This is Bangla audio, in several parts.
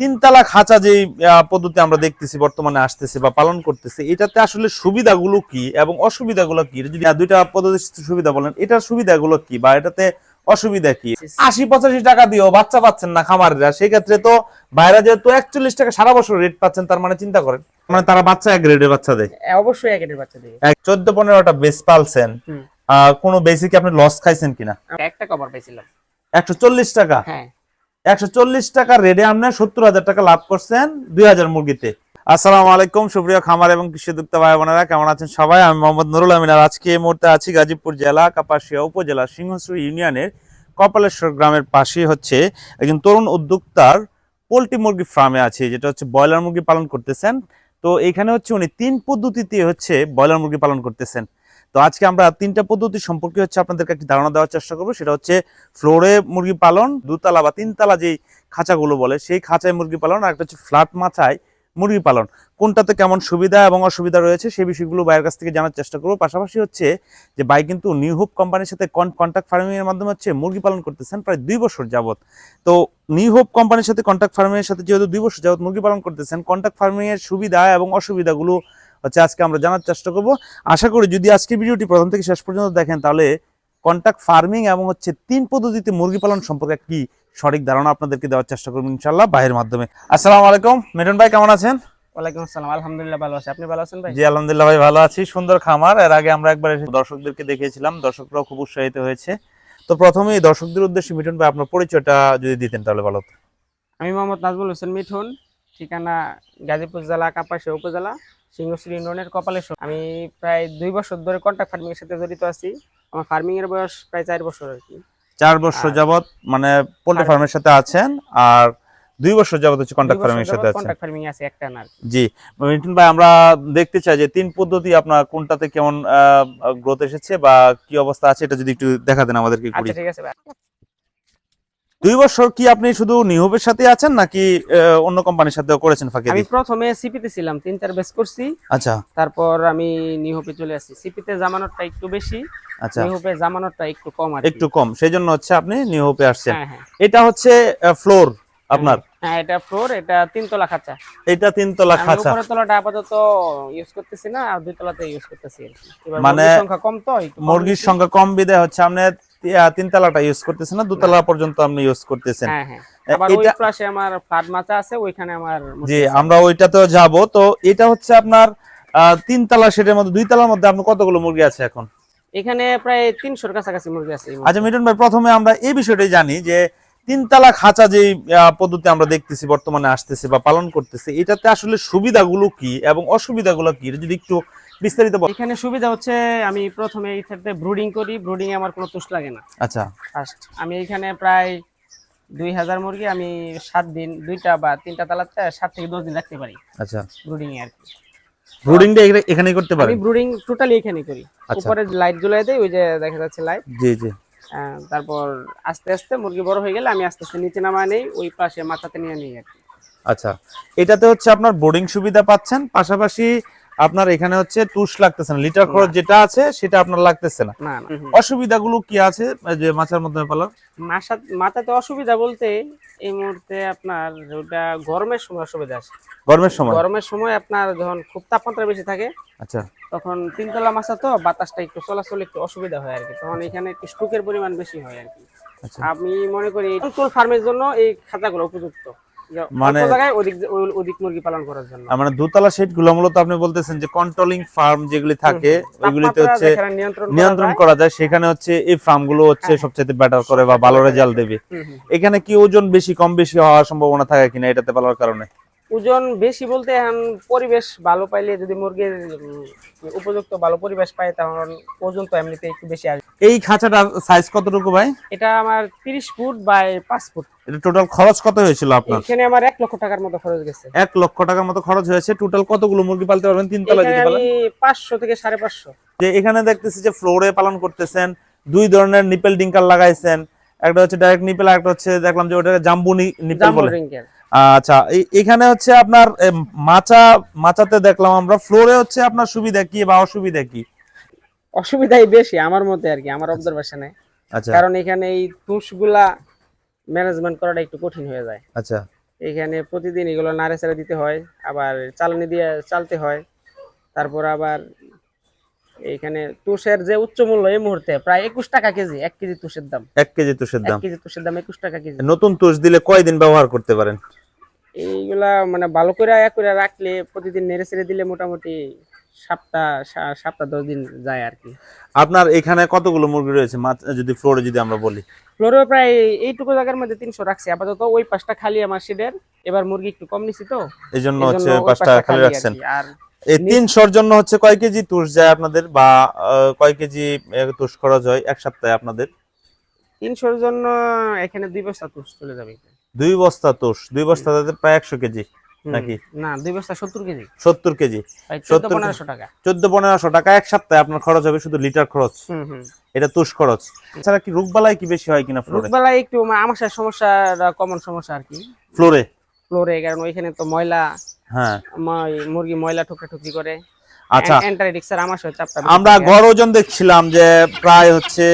তিনতলা খাঁচা যে পদ্ধতি আমরা দেখতেছি বর্তমানে আসতেছে বা পালন করতেছে এটাতে আসলে সুবিধাগুলো কি এবং অসুবিধাগুলো কি? যদি দুইটা পদ্ধতির সুবিধা বলেন এটার সুবিধাগুলো কি বা এটাতে অসুবিধা কি? আশি পঁচাশি টাকা দিয়েও বাচ্চা পাচ্ছেন না খামারিরা সেই ক্ষেত্রে তো বাইরে যেহেতু একচল্লিশ টাকা সারা বছর রেট পাচ্ছেন তার মানে চিন্তা করেন। মানে তারা বাচ্চা এক গ্রেডের বাচ্চা দেয়। এ, অবশ্যই একেটের বাচ্চা দিবে এক চোদ্দ পনেরোটা বেস পালছেন কোনো বেসিকে আপনি লস খাইছেন কিনা? একটা কভার পাইছিলাম। একশো চল্লিশ টাকা? হ্যাঁ। একশো চল্লিশ টাকা রেডে আপনি সত্তর হাজার টাকা লাভ করছেন দুই হাজার মুরগিতে। আসসালামু আলাইকুম, সুপ্রিয় খামার এবং কৃষি দুক্তা ভাই বোনেরা কেমন আছেন সবাই? আমি মোহাম্মদ নুরুল আমিন আর আজকে এই মুহূর্তে আছি গাজীপুর জেলা কাপাসিয়া উপজেলা সিংহশ্রী ইউনিয়নের কপালেশ্বর গ্রামের পাশে হচ্ছে একজন তরুণ উদ্যোক্তার পোলট্রি মুরগি ফার্মে আছে, যেটা হচ্ছে ব্রয়লার মুরগি পালন করতেছেন। তো এখানে হচ্ছে উনি তিন পদ্ধতিতে হচ্ছে ব্রয়লার মুরগি পালন করতেছেন। তো আজকে আমরা তিনটা পদ্ধতি সম্পর্কে হচ্ছে আপনাদেরকে একটি ধারণা দেওয়ার চেষ্টা করব। সেটা হচ্ছে ফ্লোরে মুরগি পালন, দুতলা বা তিনতলা যেই খাঁচাগুলো বলে, সেই খাঁচায় মুরগি পালন, আর একটা হচ্ছে ফ্ল্যাট মাচায় মুরগি পালন। কোনটাতে কেমন সুবিধা এবং অসুবিধা রয়েছে সেই বিষয়গুলো বাইরের কাছ থেকে জানার চেষ্টা করব। পাশাপাশি হচ্ছে যে বাই কিন্তু নিউ হোপ কোম্পানির সাথে কন্ট্যাক্ট ফার্মিং এর মাধ্যমে হচ্ছে মুরগি পালন করতেছেন প্রায় দুই বছর যাবত তো নিউ হোপ কোম্পানির সাথে কন্ট্যাক্ট ফার্মিংয়ের সাথে যেহেতু দুই বছর যাবত মুরগি পালন করতেছেন কন্ট্যাক্ট ফার্মিংয়ের সুবিধা এবং অসুবিধাগুলো হচ্ছে আজকে আমরা জানার চেষ্টা করব। আশা করি যদি আজকে ভিডিওটি প্রথম থেকে শেষ পর্যন্ত দেখেন তাহলে কন্ট্যাক্ট ফার্মিং এবং হচ্ছে তিন পদ্ধতিতে মুরগি পালন সম্পর্কে কি সঠিক ধারণা আপনাদেরকে দেওয়ার চেষ্টা করব ইনশাল্লাহ বাইরের মাধ্যমে। আসসালামু আলাইকুম মিটন ভাই কেমন আছেন? ওয়ালাইকুম আসসালাম আলহামদুলিল্লাহ ভালো আছি। আপনি ভালো আছেন ভাই? জি আলহামদুলিল্লাহ ভাই ভালো আছি। সুন্দর খামার। এর আগে আমরা একবার দর্শকদেরকে দেখিয়েছিলাম দর্শকরাও খুব উৎসাহিত হয়েছে। তো প্রথমেই দর্শকদের উদ্দেশ্যে মিটন ভাই আপনার পরিচয়টা যদি দিতেন তাহলে ভালো আমি মোহাম্মদ নাজমুল হোসেন মিঠুন। ঠিকানা গাজীপুর জেলা কাপাসিয়া উপজেলা সিংহশ্রী ইউনিয়নের কপালেশ্বর আমি প্রায় দুই বছর ধরে কন্ট্রাক্ট ফার্মিং এর সাথে জড়িত আছি। আমার ফার্মিং এর বয়স প্রায় চার বছর আর কি। চার বছর যাবত মানে পোল্ট্রি ফার্মের সাথে আছেন আর দুই বছর যাবত হচ্ছে কন্ট্যাক্ট ফার্মের সাথে আছেন। কন্ট্রাক্ট ফার্মিং আছে একটা না জি মিঠুন ভাই আমরা দেখতে চাই যে তিন পদ্ধতি আপনার কোনটাতে কেমন গ্রোথ এসেছে বা কি অবস্থা আছে এটা যদি একটু দেখা দেন আমাদেরকে আচ্ছা ঠিক আছে ভাই দুই বছর কি আপনি শুধু নিহবের সাথে আছেন নাকি অন্য কোম্পানির সাথেও করেছেন ফাঁকি আমি প্রথমে সিপিতে ছিলাম তিন চার বেস করছি। আচ্ছা। তারপর আমি নিহপে চলে আসি সিপিতে জামানতটা একটু বেশি আচ্ছা। নিহপে জামানতটা একটু কম আর একটু কম সেই জন্য হচ্ছে আপনি নিহপে আসছেন। হ্যাঁ হ্যাঁ। এটা হচ্ছে ফ্লোর আপনার? হ্যাঁ এটা ফ্লোর এটা তিনতলা খাঁচা। এটা তিনতলা আমি খাঁচা। উপরের তলাটা আপাতত ইউজ করতেছি না আর দুই তলাতে ইউজ করতেছি মানে মুরগির সংখ্যা কম তো মুরগির সংখ্যা কম বিদায় হচ্ছে। আপনি তি- আহ, তিনতলাটা ইউজ করতেছেন না দুতলা পর্যন্ত আপনি ইউজ করতেছেন। হ্যাঁ হ্যাঁ। আমার ফ্ল্যাট মাচা আছে ওইখানে আমার জি আমরা ওইটাতেও যাব। তো এটা হচ্ছে আপনার তিনতলা সেটের মধ্যে দুই তলার মধ্যে কতগুলো মুরগি আছে এখন? এখানে প্রায় তিনশোর কাছাকাছি মুরগি আছে আচ্ছা মিটন ভাই প্রথমে আমরা এই বিষয়টাই জানি যে তিনতলা খাঁচা যে পদ্ধতি আমরা দেখতেছি বর্তমানে আসতেছে বা পালন করতেছে এটাতে আসলে সুবিধাগুলো কি এবং অসুবিধাগুলো কি? যদি একটু বিস্তারিত বল। এখানে সুবিধা হচ্ছে আমি প্রথমে এই ক্ষেত্রে ব্রুডিং করি ব্রুডিং এ আমার কোনো তুষ লাগে না। আচ্ছা। ফার্স্ট আমি এখানে প্রায় দুই হাজার মুরগি আমি সাত দিন দুইটা বা তিনটা তালাতে সাত থেকে দশ দিন রাখতে পারি। আচ্ছা। ব্রুডিং এ আর কি। ব্রুডিংটা এখানেই করতে আমি পারেন ব্রুডিং টোটালি এখানে করি। আচ্ছা। উপরে লাইট জ্বলাই দেই ওই যে দেখা যাচ্ছে লাইট জি জি। তারপর আস্তে আস্তে মুরগি বড় হয়ে গেলে আমি আস্তে আস্তে নিচে নামায় নেই ওই পাশে মাথাতে নিয়ে নিই আর আচ্ছা। এটাতে হচ্ছে আপনার বোর্ডিং সুবিধা পাচ্ছেন পাশাপাশি আপনার এখানে হচ্ছে তুষ লাগতেছে না। লিটার খরচ যেটা আছে সেটা আপনার লাগতেছে না। না না। অসুবিধাগুলো কি আছে যে মাছের মধ্যে পালার? মাথা মাথাতে অসুবিধা বলতে এই মুহূর্তে আপনার ওটা গরমের সময় অসুবিধা আছে। গরমের সময়? গরমের সময় আপনার যখন খুব তাপমাত্রা বেশি থাকে আচ্ছা। তখন তিনতলা মাছা তো বাতাসটা একটু চলাচল একটু অসুবিধা হয় আর কি তখন এখানে একটু স্টুকের পরিমাণ বেশি হয় আর কি আচ্ছা। আমি মনে করি ফার্মের জন্য এই খাঁচাগুলো উপযুক্ত। মানে- অধিক মুরগি পালন করার জন্য। মানে দোতলা সেটগুলো মূলত আপনি বলতেছেন যে কন্ট্রোলিং ফার্ম যেগুলি থাকে ওইগুলিতে হচ্ছে নিয়ন্ত্রণ করা যায়, সেখানে হচ্ছে এই ফার্মগুলো হচ্ছে হ্যাঁ। সবচেয়ে বেটার করে বা ভালো রেজাল্ট দেবে। এখানে কি ওজন বেশি কম বেশি হওয়ার সম্ভাবনা থাকে কিনা এটাতে পালার কারণে? ওজন বেশি বলতে এখন পরিবেশ ভালো পাইলে যদি মুরগির উপযুক্ত ভালো পরিবেশ পায় তখন ওজন তো এমনিতে একটু বেশি আসবে। এই খাঁচাটার সাইজ কতটুকু ভাই? এটা আমার তিরিশ ফুট বাই পাঁচ ফুট। এটা টোটাল খরচ কত হয়েছিল আপনার? এখানে আমার এক লক্ষ টাকার মতো খরচ গেছে। এক লক্ষ টাকার মতো খরচ হয়েছে। টোটাল কতগুলো মুরগি পালতে পারবেন? তিনতলা এখানে যদি পালেন আমি পাঁচশো থেকে সাড়ে পাঁচশো। যে এখানে দেখতেছি যে ফ্লোরে পালন করতেছেন দুই ধরনের নিপেল ডিঙ্কার লাগাইছেন। একটা হচ্ছে ডাইরেক্ট নিপেল আর একটা হচ্ছে দেখলাম যে ওটা জাম্বু নিপেল বলে। আচ্ছা এখানে হচ্ছে আপনার মাচা মাচাতে দেখলাম আমরা। ফ্লোরে হচ্ছে আপনার সুবিধা কি বা অসুবিধা কি? অসুবিধাই বেশি আমার মতে আর কি আমার অবজারভেশনে আচ্ছা। কারণ এখানে এই তুষগুলা ম্যানেজমেন্ট করাটা একটু কঠিন হয়ে যায়। আচ্ছা। এখানে প্রতিদিন এগুলো নাড়ে চাড়ে দিতে হয় আবার চালানি দিয়ে চালতে হয় তারপর আবার এইখানে তুষের যে উচ্চ মূল্য এই মুহূর্তে প্রায় একুশ টাকা কেজি এক কেজি তুষের দাম। এক কেজি তুষের দাম। কেজি তুষের দাম একুশ টাকা কেজি। নতুন তুষ দিলে কয়দিন ব্যবহার করতে পারেন? এইগুলা মানে ভালো করে এক করে রাখলে প্রতিদিন নেড়ে ছেড়ে দিলে মোটামুটি সপ্তাহ সপ্তাহ দশ দিন যায় আর কি। আপনার এখানে কতগুলো মুরগি রয়েছে? যদি ফ্লোরে যদি আমরা বলি। ফ্লোরেও প্রায় এইটুকু জায়গার মধ্যে তিনশো রাখছি। আপাতত ওই পাশটা খালি আমার এবার মুরগি একটু কম নিছি তো। এই জন্য হচ্ছে পাঁচটা খালি রাখছেন। আর এই তিনশোর জন্য হচ্ছে কয় কেজি তুষ যায় আপনাদের? বা কয় কেজি তুষ খরচ হয় এক সপ্তাহে আপনাদের? তিনশোর জন্য এখানে দুই বস্তা তুষ চলে যাবে। দুই বস্তা তুষ। দুই বস্তা তাদের প্রায় একশো কেজি নাকি? না দুই বস্তা সত্তর কেজি। সত্তর কেজি। প্রায় চোদ্দ পনেরোশো টাকা। চোদ্দ পনেরোশো টাকা এক সপ্তাহে আপনার খরচ হবে শুধু লিটার খরচ। এটা তুষ খরচ। এছাড়া কি রোগবালাই কি বেশি হয় কিনা একটু আমাশার সমস্যা কমন সমস্যা আর কি। ফ্লোরে? ফ্লোরে কারণ ওইখানে তো ময়লা হ্যাঁ। মুরগি ময়লা ঠুকরা ঠুকরি করে। আচ্ছা। আমরা গড় ওজন দেখছিলাম যে প্রায় হচ্ছে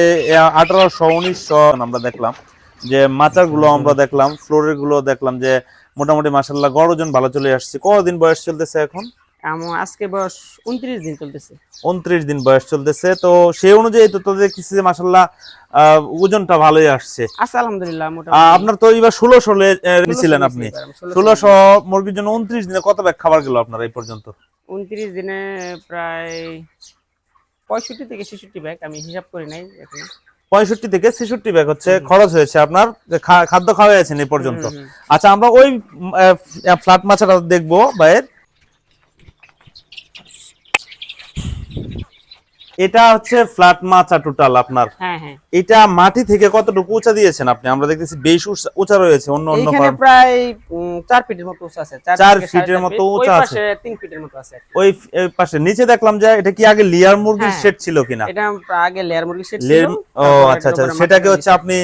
আঠারোশো উনিশশো আমরা দেখলাম। যে মাচারগুলো আমরা দেখলাম ফ্লোরেরগুলো দেখলাম যে মোটামুটি মাসাল্লাহ গড় ওজন ভালো চলে আসছে। কতদিন বয়স চলতেছে এখন? আমার আজকে বয়স উনত্রিশ দিন চলতেছে। উনত্রিশ দিন বয়স চলতেছে তো সেই অনুযায়ী তো তো দেখতেছি যে আহ, ওজনটা ভালোই আসছে। আছে আলহামদুলিল্লাহ মোটামুটি। আপনার তো এবার ষোলোশো নিছিলেন আপনি। নিছি এবার, ষোলোশো ষোলোশো মুরগির জন্য উনত্রিশ দিনে কত ব্যাগ খাবার গেল আপনার এই পর্যন্ত? উনত্রিশ দিনে প্রায় পঁয়ষট্টি থেকে ছেষট্টি ব্যাগ আমি হিসাব করি নাই এখন। পঁয়ষট্টি থেকে ছেষট্টি ব্যাগ হচ্ছে খরচ হয়েছে আপনার খাদ্য খাওয়া আছেন এই পর্যন্ত। আচ্ছা আমরা ওই ফ্ল্যাট মাছটা দেখব বাইরের এটা হচ্ছে ফ্ল্যাট মাছা টোটাল আপনার। হ্যাঁ হ্যাঁ। এটা মাটি থেকে কতটুকু উঁচা দিয়েছেন আপনি? আমরা দেখতেছি বেশ উঁচা- রয়েছে অন্য অন্য farm। প্রায় উম, চার ফিটের মতো উঁচা আছে। চার ফিটের মতো উঁচা আছে। পাশে তিন ফিটের মতো আছে। ওই ওই পাশে নিচে দেখলাম যে এটা কি আগে লিয়ার মুরগির হ্যাঁ। শেড ছিল কিনা? এটা আগে লেয়ার মুরগি সেট ছিল। ও আচ্ছা আচ্ছা সেটাকে হচ্ছে আপনি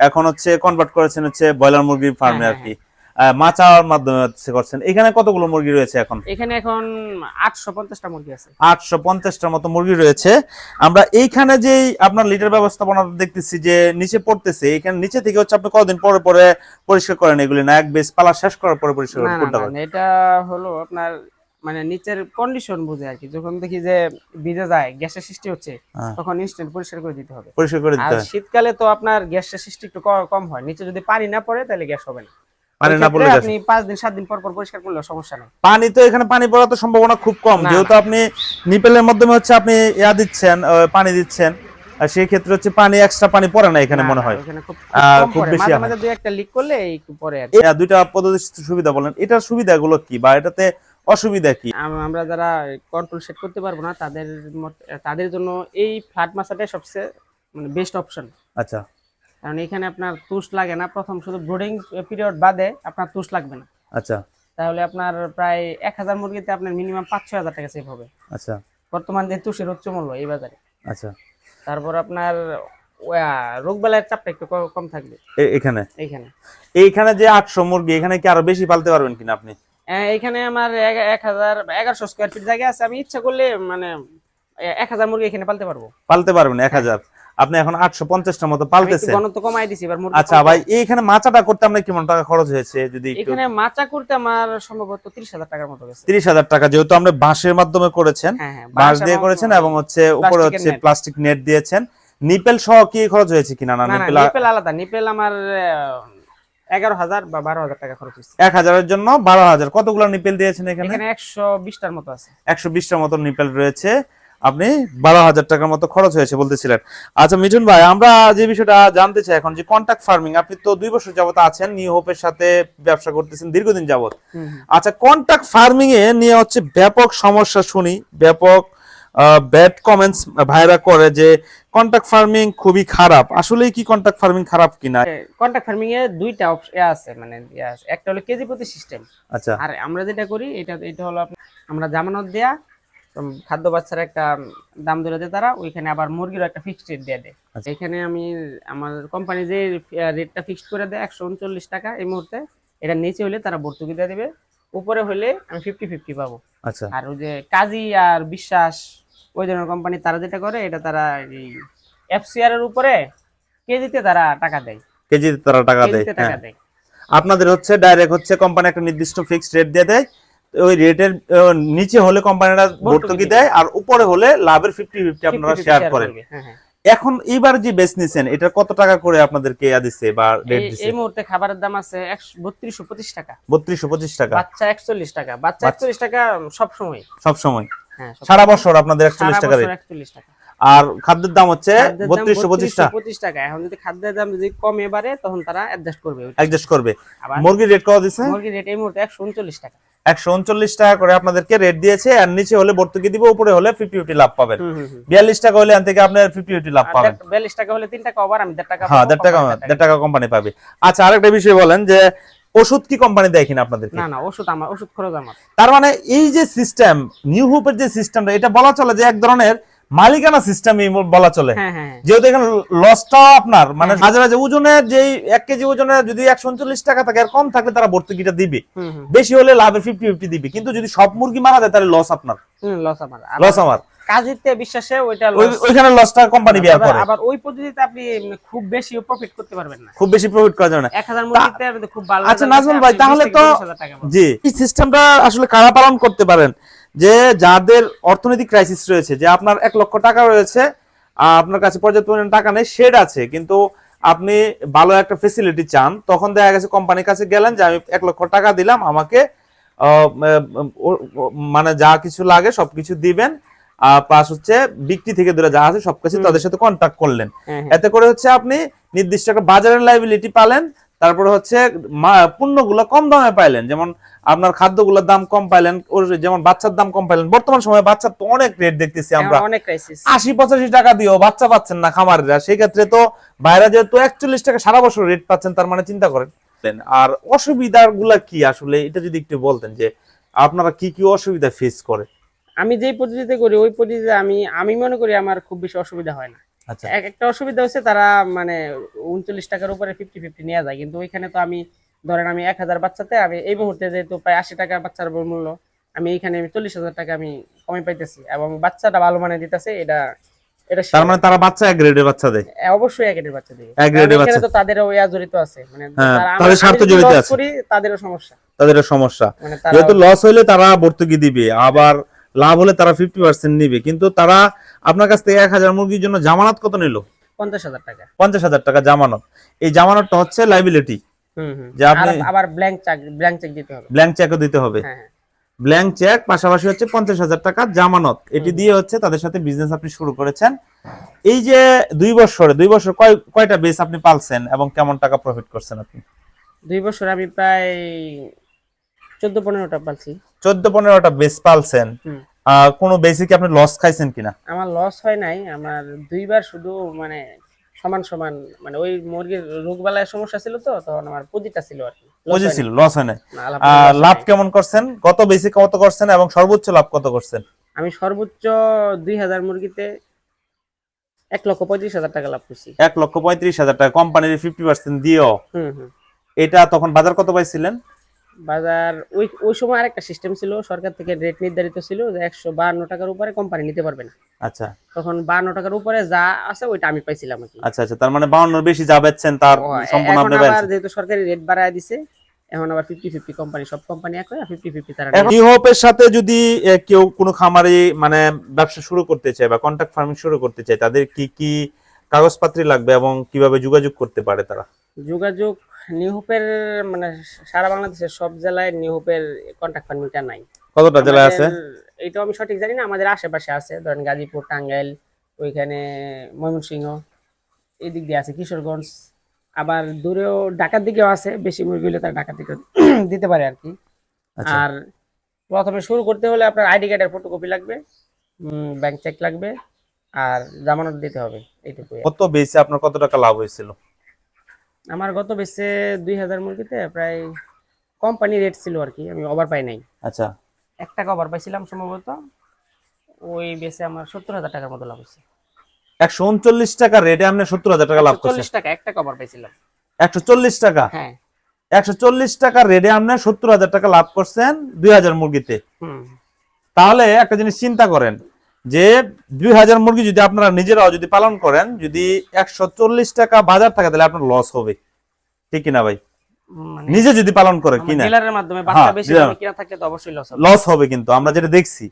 এখন হচ্ছে কনভার্ট করেছেন হচ্ছে ব্রয়লার মুরগির ফার্মে হ্যাঁ, আর কি। মাচার মাধ্যমে করছেন। এখানে কতগুলো মুরগি রয়েছে এখন? এখানে এখন আটশো পঞ্চাশটা মুরগি আছে। আটশো পঞ্চাশটার মতো মুরগি রয়েছে। আমরা এইখানে যে আপনার লিটার ব্যবস্থাপনা দেখতেছি যে নিচে পড়তেছে এখানে নিচে থেকে হচ্ছে আপনি কতদিন পরে পরে পরিষ্কার করেন এগুলি? না এক বেশ পালা শেষ করার পরে পরিষ্কার করেন এটা হলো আপনার মানে নিচের কন্ডিশন বুঝে আর কি। যখন দেখি যে ভিজে যায় গ্যাসের সৃষ্টি হচ্ছে হ্যাঁ। তখন ইনস্ট্যান্ট পরিষ্কার করে দিতে হবে। পরিষ্কার করে দিতে হয়। শীতকালে তো আপনার গ্যাসের সৃষ্টি একটু কম হয়। নিচে যদি পানি না পড়ে তাহলে গ্যাস হবে না। পানি না পড়লে আপনি পাঁচ দিন সাত দিন পর পর পরিষ্কার করলে সমস্যা নেই। পানি তো এখানে পানি পড়ার তো সম্ভাবনা খুব কম। যেহেতু আপনি নিপেলের মাধ্যমে হচ্ছে আপনি ইয়া দিচ্ছেন পানি দিচ্ছেন আর সেই ক্ষেত্রে হচ্ছে পানি এক্সট্রা পানি পড়ে না এখানে মনে হয়। খুব পড়ে। বেশি মাঝে দুই একটা লিক করলে একটু পরে আর দুইটা পদ্ধতির সুবিধা বলেন। এটার সুবিধাগুলো কি বা এটাতে অসুবিধা কি? আমরা যারা কন্ট্রোল সেট করতে পারব না তাদের তাদের জন্য এই ফ্ল্যাট মাছাটাই সবচেয়ে মানে বেস্ট অপশন আচ্ছা। কারণ এখানে আপনার তুষ লাগে না। প্রথম শুধু ব্রোডিং পিরিয়ড বাদে আপনার তুষ লাগবে না। আচ্ছা। তাহলে আপনার প্রায় এক হাজার মুরগিতে আপনার মিনিমাম পাঁচ ছয় হাজার টাকা সেভ হবে। আচ্ছা। বর্তমান যে তুষের উচ্চ মূল্য এই বাজারে। আচ্ছা। তারপর আপনার রোগ বেলার চাপটা একটু কম থাকবে। এ- এখানে? এইখানে। এইখানে যে আটশো মুরগি এখানে কি আরও বেশি পালতে পারবেন কিনা আপনি? আহ, এইখানে আমার এক হাজার এগারোশো স্কোয়ার ফিট জায়গা আছে। আমি ইচ্ছা করলে মানে এক হাজার মুরগি এখানে পালতে পারব। পালতে পারবেন এক হাজার? আপনি এখন আটশো পঞ্চাশটার মতো মুরগি আচ্ছা ভাই এইখানে মাচাটা করতে আপনার কেমন টাকা খরচ হয়েছে যদি এখানে মাচা করতে আমার সম্ভবত ত্রিশ হাজার টাকার মতো গেছে। তিরিশ হাজার টাকা যেহেতু আমরা বাঁশের মাধ্যমে করেছেন হ্যাঁ হ্যাঁ বাঁশ দিয়ে করেছেন এবং হচ্ছে উপরে হচ্ছে প্লাস্টিক নেট দিয়েছেন। নিপেল সহ কি খরচ হয়েছে কিনা? না নিপেল আলাদা। নিপেল আমার এগারো হাজার বা বারো হাজার টাকা খরচ হয়েছে। এক হাজারের জন্য বারো হাজার। কতগুলো নিপেল দিয়েছেন এখানে একশো বিশটার মতো আছে। একশো বিশটার মতো নিপেল রয়েছে। আপনি বারো হাজার টাকার মতো খরচ হয়েছে বলতেছিলেন। আচ্ছা মিঠুন ভাই আমরা যে বিষয়টা জানতে চাই এখন যে কন্ট্যাক্ট ফার্মিং আপনি তো দুই বছর যাবত আছেন নিউ হোপের সাথে ব্যবসা করতেছেন দীর্ঘদিন যাবত হুম। আচ্ছা কন্ট্যাক্ট ফার্মিং এ নিয়ে হচ্ছে ব্যাপক সমস্যা শুনি ব্যাপক ব্যাড কমেন্টস ভাইরা করে যে কন্ট্যাক্ট ফার্মিং খুবই খারাপ। আসলেই কি কন্ট্যাক্ট ফার্মিং খারাপ কিনা? কন্ট্রাক্ট ফার্মিং এ দুইটা অপশন আছে মানে একটা হলো কেজি প্রতি সিস্টেম আচ্ছা। আর আমরা যেটা করি এটা এটা হলো আমরা জামানত দেয়া খাদ্য বাচ্চার একটা দাম ধরে দেয় তারা ওইখানে আবার মুরগিরও একটা ফিক্সড রেট দিয়ে দেয়। আচ্ছা। এখানে আমি আমার কোম্পানি যে রেটটা ফিক্সড করে দেয় একশো উনচল্লিশ টাকা এই মুহূর্তে এটা নিচে হলে তারা ভর্তুকি দিয়ে দেবে উপরে হলে আমি ফিফটি ফিফটি পাবো। আচ্ছা। আর ওই যে কাজী আর বিশ্বাস ওই ধরনের কোম্পানি তারা যেটা করে এটা তারা এই এফসিআর এর উপরে কেজিতে তারা টাকা দেয়। কেজিতে তারা টাকা হ্যাঁ। দেয়। আপনাদের হচ্ছে ডাইরেক্ট হচ্ছে কোম্পানি একটা নির্দিষ্ট ফিক্সড রেট দিয়ে দেয় ওই রেটের নিচে হলে কোম্পানিটা ভর্তুকি দেয় আর উপরে হলে লাভের ফিফটি ফিফটি আপনারা শেয়ার করেন। হ্যাঁ, হ্যাঁ। এখন এইবার যে বেচ নিছেন এটা কত টাকা করে আপনাদেরকে ইয়া দিছে বা রেট দিছে? এই মুহূর্তে খাবারের দাম আছে বত্রিশশো পঁচিশ টাকা। বত্রিশশো পঁচিশ টাকা। বাচ্চা একচল্লিশ টাকা। বাচ্চা বাচ্চা- একচল্লিশ টাকা সব সময়। সব সময়। হ্যাঁ সারা বছর আপনাদের একচল্লিশ সারা টাকা বছর রেট 41 টাকা। আর খাদ্যের দাম হচ্ছে খাদ্যের দাম বত্রিশশো পঁচিশ টাকা। 32 টাকা। এখন যদি খাদ্যের দাম যদি কমে বাড়ে তখন তারা অ্যাডজাস্ট করবে অ্যাডজাস্ট করবে। মুরগির রেট কত দিছে? মুরগির রেট এই মুহূর্তে একশো উনচল্লিশ টাকা। একশো উনচল্লিশ টাকা করে আপনাদেরকে রেট দিয়েছে আর নিচে হলে ভর্তুকি দিব উপরে হলে ফিফটি ফিফটি লাভ পাবেন। বিয়াল্লিশ টাকা হলে এখান থেকে আপনার ফিফটি ফিফটি লাভ পাবেন। বিয়াল্লিশ টাকা হলে তিন টাকা ওভার আমি দেড় টাকা হ্যাঁ দেড় টাকা কোম্পানি দেড় টাকা কোম্পানি পাবে। আচ্ছা আরেকটা বিষয় বলেন যে ওষুধ কি কোম্পানি দেয় কিনা আপনাদেরকে? না না ওষুধ আমার ওষুধ খরচ আমার। তার মানে এই যে সিস্টেম নিউ হুপের যে সিস্টেমটা এটা বলা চলে যে এক ধরনের মালিকানা সিস্টেমই বলা চলে। হ্যাঁ হ্যাঁ হ্যাঁ। যেহেতু এখানে লসটাও আপনার মানে মাঝে মাঝে ওজনের যে এক কেজি ওজনে যদি একশো উনচল্লিশ টাকা থাকে আর কম থাকলে তারা ভর্তুকিটা দিবে। বেশি হলে লাভের ফিফটি ফিফটি দিবে। কিন্তু যদি সব মুরগি মারা যায় তাহলে লস আপনার। লস আমার। লস আমার। কাজেতে বিশ্বাসে ওইটা ওইখানে লসটা কোম্পানি বিয়ার আবার- করে আবার ওই পদ্ধতিতে আপনি খুব বেশি প্রফিট করতে পারবেন না। খুব বেশি প্রফিট করা যাবে না। এক হাজার মুরগিতে খুব ভালো আচ্ছা, নাজমুল ভাই, তাহলে তো- 30 হাজার টাকা পাবেন। জি। এই সিস্টেমটা আসলে কারা পালন করতে পারেন? যে যাদের অর্থনৈতিক ক্রাইসিস রয়েছে যে আপনার এক লক্ষ টাকা রয়েছে আপনার কাছে পর্যাপ্ত পরিমাণ টাকা নেই শেড আছে কিন্তু আপনি ভালো একটা ফেসিলিটি চান তখন দেখা গেছে কোম্পানির কাছে গেলেন যে আমি এক লক্ষ টাকা দিলাম আমাকে মানে যা কিছু লাগে সবকিছু দিবেন আর প্লাস হচ্ছে বিক্রি থেকে দূরে যা আছে সবকিছু। তাদের সাথে কন্ট্যাক্ট করলেন হ্যাঁ, হ্যাঁ। এতে করে হচ্ছে আপনি নির্দিষ্ট একটা বাজারের লাইবিলিটি পালেন তারপরে হচ্ছে পণ্যগুলো কম দামে পাইলেন যেমন আপনার খাদ্যগুলোর দাম কম পাইলেন ওর যেমন বাচ্চার দাম কম পাইলেন বর্তমান সময়ে বাচ্চার তো অনেক রেট দেখতেছি আমরা। হ্যাঁ, ক্রাইসিস আশি পঁচাশি টাকা দিয়েও বাচ্চা পাচ্ছেন না খামারিরা সেই ক্ষেত্রে তো বাইরে যেহেতু একচল্লিশ টাকা সারা বছর রেট পাচ্ছেন তার মানে চিন্তা করেন। আর অসুবিধা গুলা কি আসলে এটা যদি একটু বলতেন যে আপনারা কি কি অসুবিধা ফেস করে আমি যেই পদ্ধতিতে করি ওই পদ্ধতিতে আমি আমি মনে করি আমার খুব বেশি অসুবিধা হয় না। একটা অসুবিধা হচ্ছে তারা মানে উনচল্লিশ টাকার উপরে ফিফটি ফিফটি নেওয়া যায়। কিন্তু ওইখানে তো আমি ধরেন আমি এক হাজার বাচ্চাতে আমি এই মুহূর্তে যেহেতু প্রায় আশি টাকার বাচ্চার মূল্য আমি এইখানে আমি চল্লিশ হাজার টাকা আমি কমে পাইতেছি এবং বাচ্চাটা ভালো মানে দিতেছে এটা এটা তার মানে তারা বাচ্চা এক গ্রেডের বাচ্চা দেয়? অবশ্যই এক গ্রেডের বাচ্চা এক বাচ্চা। তো তাদেরও ইয়া জড়িত আছে মানে হ্যাঁ, তাদের স্বার্থ জড়িত আছে। তাদেরও সমস্যা। তাদেরও সমস্যা। মানে যেহেতু লস হইলে তারা ভর্তুকি দিবে আবার লাভ হলে তারা ফিফটি পার্সেন্ট নিবে। কিন্তু তারা আপনার কাছ থেকে এক হাজার মুরগির জন্য জামানত কত নিল? পঞ্চাশ হাজার টাকা। পঞ্চাশ হাজার টাকা জামানত। এই জামানতটা হচ্ছে লাইবিলিটি হুম হুম। যে আপনি- আবার ব্ল্যাঙ্ক চেক ব্ল্যাঙ্ক চেক দিতে হবে। ব্ল্যাঙ্ক চেকও দিতে হবে। ব্ল্যাঙ্ক চেক পাশাপাশি হচ্ছে পঞ্চাশ হাজার টাকা জামানত। এটি দিয়ে হচ্ছে তাদের সাথে বিজনেস আপনি শুরু করেছেন। এই যে দুই বছরে দুই বছর কয় কয়টা বেস আপনি পালছেন এবং কেমন টাকা প্রফিট করছেন আপনি? দুই বছর আমি প্রায় চোদ্দ পনেরোটা পালছি। চোদ্দ পনেরোটা বেস পালছেন। কোনো বেসিকে আপনি লস খাইছেন কিনা? আমার লস হয় নাই। আমার দুইবার শুধু মানে সমান সমান মানে ওই মুরগির রোগবালায় সমস্যা ছিল তো তখন আমার পুঁজিটা ছিল আর কি। হয় বুঝেছিল লস হয় না লাভ কেমন করছেন? কত বেশি কত করছেন? এবং সর্বোচ্চ লাভ কত করছেন? আমি সর্বোচ্চ দুই হাজার মুরগিতে এক লক্ষ পঁয়ত্রিশ হাজার টাকা লাভ করছি। এক লক্ষ পঁয়ত্রিশ হাজার টাকা। কোম্পানির ফিফটি পার্সেন্ট দিয়েও। এটা তখন বাজার কত পাইছিলেন? বাজার ওই ওই সময় আরেকটা সিস্টেম ছিল সরকার থেকে রেট নির্ধারিত ছিল যে একশো বাহান্ন টাকার উপরে কোম্পানি নিতে পারবে না। আচ্ছা। তখন বাহান্ন টাকার উপরে যা আছে ওইটা আমি পাইছিলাম আচ্ছা আচ্ছা তার মানে বাউন্নর বেশি যা বেচছেন তার সম্পূর্ণ আপনি পাইছেন যেহেতু সরকারি রেট বাড়ায় দিছে এখন আবার ফিফটি ফিফটি কোম্পানি সব কোম্পানি এক হয় ফিফটি ফিফটি তারা ইহোপের সাথে যদি কেউ কোনো খামারে মানে ব্যবসা শুরু করতে চায় বা কন্ট্রাক্ট ফার্মিং শুরু করতে চায় তাদের কি কি কাগজপত্র লাগবে এবং কীভাবে যোগাযোগ করতে পারে তারা? যোগাযোগ নিউহোপের মানে সারা বাংলাদেশের সব জেলায় নিউহোপের কন্ট্যাক্ট ফার্মিংটা নাই। কতটা জেলায় আছে? এইটাও আমি সঠিক জানি না আমাদের আশেপাশে আছে ধরেন গাজীপুর টাঙ্গাইল ওইখানে ময়মনসিংহ এই দিক দিয়ে আছে কিশোরগঞ্জ আবার দূরেও ঢাকার দিকেও আছে বেশি মুরগি হলে তারা ঢাকার দিকে দিতে পারে আর কি আচ্ছা। আর প্রথমে শুরু করতে হলে আপনার আইডি কার্ডের ফটোকপি লাগবে ব্যাংক চেক লাগবে আর জামানত দিতে হবে এইটুকু কত বেশি আপনার কত টাকা লাভ হয়েছিল? আমার গত বেসে দুই হাজার মুরগিতে প্রায় কোম্পানি রেট ছিল আর কি আমি ওভার পাই নাই। আচ্ছা। এক টাকা ওভার পাইছিলাম সম্ভবত ওই বেসে আমার সত্তর হাজার টাকার মতো লাভ হচ্ছে একশো উনচল্লিশ টাকা রেটে আপনি সত্তর হাজার টাকা লাভ করছেন টাকা এক টাকা ওভার পাইছিলাম। একশো চল্লিশ টাকা? হ্যাঁ। একশো চল্লিশ টাকা রেটে আপনি সত্তর হাজার টাকা লাভ করছেন দুই হাজার মুরগিতে। হুম। তাহলে একটা জিনিস চিন্তা করেন যে দুই হাজার মুরগি যদি আপনারা নিজেরাও যদি পালন করেন যদি একশো চল্লিশ টাকা বাজার থাকে তাহলে আপনার লস হবে। ঠিক কিনা ভাই? মানে নিজে যদি পালন করে কিনা। বাচ্চা হ্যাঁ, লস হবে। কিন্তু আমরা যেটা দেখছি।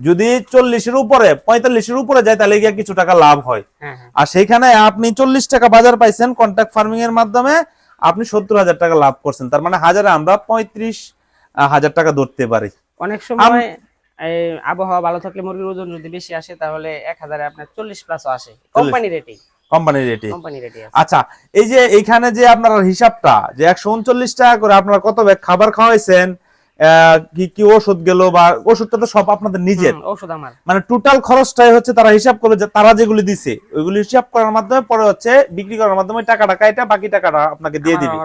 যদি চল্লিশের উপরে পঁয়তাল্লিশের উপরে যায় তাহলে গিয়ে কিছু টাকা লাভ হয়। হ্যাঁ হ্যাঁ। আর সেইখানে আপনি চল্লিশ টাকা বাজার পাইছেন কন্ট্রাক্ট ফার্মিং এর মাধ্যমে আপনি সত্তর হাজার টাকা লাভ করছেন। তার মানে হাজারে আমরা পঁয়ত্রিশ হাজার টাকা ধরতে পারি। অনেক সময় আবহাওয়া ভালো থাকলে মুরগির ওজন যদি বেশি আসে তাহলে এক হাজারে আপনার চল্লিশ প্লাস আসে। কোম্পানি রেটে কোম্পানি রেটে আচ্ছা এই যে এইখানে যে আপনার হিসাবটা যে একশো উনচল্লিশ টাকা করে আপনার কত ব্যাগ খাবার খাওয়াইছেন কি কি ওষুধ গেল বা ওষুধটা তো সব আপনাদের নিজের। ওষুধ আমার। মানে টোটাল খরচটাই হচ্ছে তারা হিসাব করে যে তারা যেগুলি দিছে ওইগুলি হিসাব করার মাধ্যমে পরে হচ্ছে বিক্রি করার মাধ্যমে টাকাটা কাইটা বাকি টাকাটা আপনাকে দিয়ে দিবে।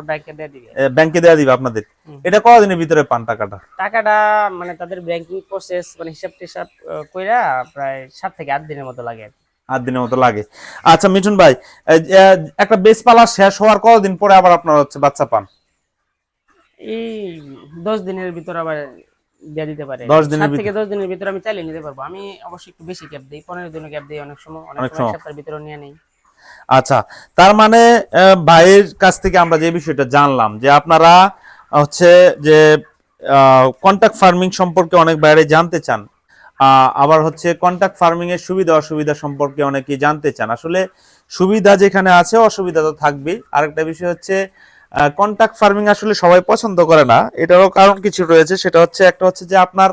ব্যাংকে দিয়ে দিবে। আপনাদের। এটা কতদিনের ভিতরে পান টাকাটা? টাকাটা মানে তাদের ব্যাংকিং প্রসেস মানে হিসাব টিসাব কইরা প্রায় সাত থেকে আট দিনের মতো লাগে। আট দিনের মতো লাগে। আচ্ছা মিঠুন ভাই একটা বেস পালা শেষ হওয়ার কতদিন পরে আবার আপনার হচ্ছে বাচ্চা পান? এই দশ দিনের ভিতর আবার দিয়ে দিতে পারে। দশ দিনের থেকে দশ দিনের ভিতর আমি চালিয়ে নিতে পারব। আমি অবশ্যই একটু বেশি ক্যাপ দিই পনেরো দিনের ক্যাপ দিই অনেক সময় অনেক সময়। সপ্তাহের ভিতরে নিয়ে নেই। আচ্ছা তার মানে ভাইয়ের কাছ থেকে আমরা যে বিষয়টা জানলাম যে আপনারা হচ্ছে যে কন্টাক্ট ফার্মিং সম্পর্কে অনেক বাইরে জানতে চান আবার হচ্ছে কন্টাক্ট ফার্মিং এর সুবিধা অসুবিধা সম্পর্কে অনেকে জানতে চান। আসলে সুবিধা যেখানে আছে অসুবিধা তো থাকবেই। আরেকটা বিষয় হচ্ছে কন্টাক্ট ফার্মিং আসলে সবাই পছন্দ করে না। এটারও কারণ কিছু রয়েছে, সেটা হচ্ছে একটা হচ্ছে যে আপনার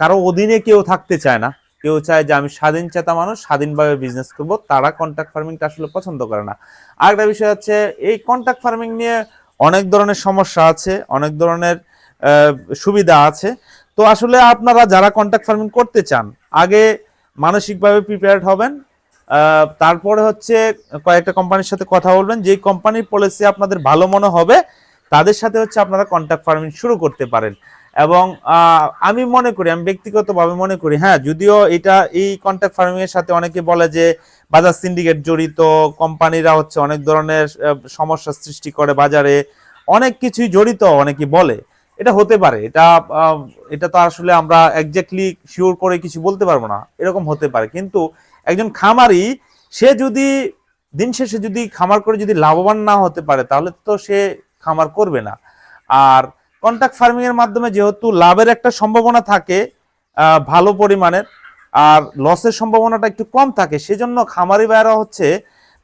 কারও অধীনে কেউ থাকতে চায় না। কেউ চায় যে আমি স্বাধীন চেতা মানুষ, স্বাধীনভাবে বিজনেস করব, তারা কন্ট্রাক্ট ফার্মিংটা আসলে পছন্দ করে না। আরেকটা বিষয় হচ্ছে, এই কন্ট্রাক্ট ফার্মিং নিয়ে অনেক ধরনের সমস্যা আছে, অনেক ধরনের সুবিধা আছে। তো আসলে আপনারা যারা কন্ট্রাক্ট ফার্মিং করতে চান, আগে মানসিকভাবে প্রিপেয়ার্ড হবেন তারপরে হচ্ছে কয়েকটা কোম্পানির সাথে কথা বলবেন। যেই কোম্পানির পলিসি আপনাদের ভালো মনে হবে, তাদের সাথে হচ্ছে আপনারা কন্ট্রাক্ট ফার্মিং শুরু করতে পারেন। এবং আমি মনে করি, আমি ব্যক্তিগতভাবে মনে করি হ্যাঁ যদিও এটা এই কন্ট্রাক্ট ফার্মিং এর সাথে অনেকে বলে যে বাজার সিন্ডিকেট জড়িত, কোম্পানিরা হচ্ছে অনেক ধরনের সমস্যা সৃষ্টি করে বাজারে, অনেক কিছুই জড়িত অনেকে বলে। এটা হতে পারে, এটা এটা তো আসলে আমরা একজাক্টলি শিওর করে কিছু বলতে পারব না, এরকম হতে পারে। কিন্তু একজন খামারি, সে যদি দিন শেষে যদি খামার করে যদি লাভবান না হতে পারে, তাহলে তো সে খামার করবে না। আর কন্ট্রাক্ট ফার্মিং এর মাধ্যমে যেহেতু লাভের একটা সম্ভাবনা থাকে ভালো পরিমাণের, আর লসের সম্ভাবনাটা একটু কম থাকে, সেজন্য খামারি ভাইয়েরা হচ্ছে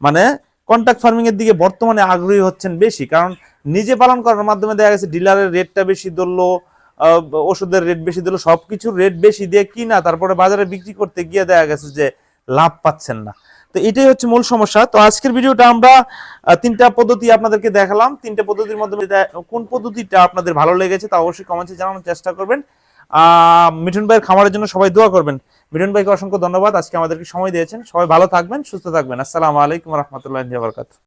মানে কন্ট্রাক্ট ফার্মিং এর দিকে বর্তমানে আগ্রহী হচ্ছেন বেশি। কারণ নিজে পালন করার মাধ্যমে দেখা গেছে ডিলারের রেটটা বেশি ধরলো ওষুধের রেট বেশি দিলো সবকিছুর রেট বেশি দিয়ে কিনা, তারপরে বাজারে বিক্রি করতে গিয়ে দেখা গেছে যে লাভ পাচ্ছেন না। তো এটাই হচ্ছে মূল সমস্যা। তো আজকের ভিডিওটা আমরা তিনটা পদ্ধতি আপনাদেরকে দেখালাম। তিনটা পদ্ধতির মাধ্যমে কোন পদ্ধতিটা আপনাদের ভালো লেগেছে তা অবশ্যই কমেন্টে জানানোর চেষ্টা করবেন। মিঠুন ভাইয়ের খামারের জন্য সবাই দোয়া করবেন। মিঠুন ভাইকে অসংখ্য ধন্যবাদ। আজকে আমাদেরকে সময় দিয়েছেন। সবাই ভালো থাকবেন, সুস্থ থাকবেন। আসসালামু আলাইকুম রহমতুল্লাহ বারকাত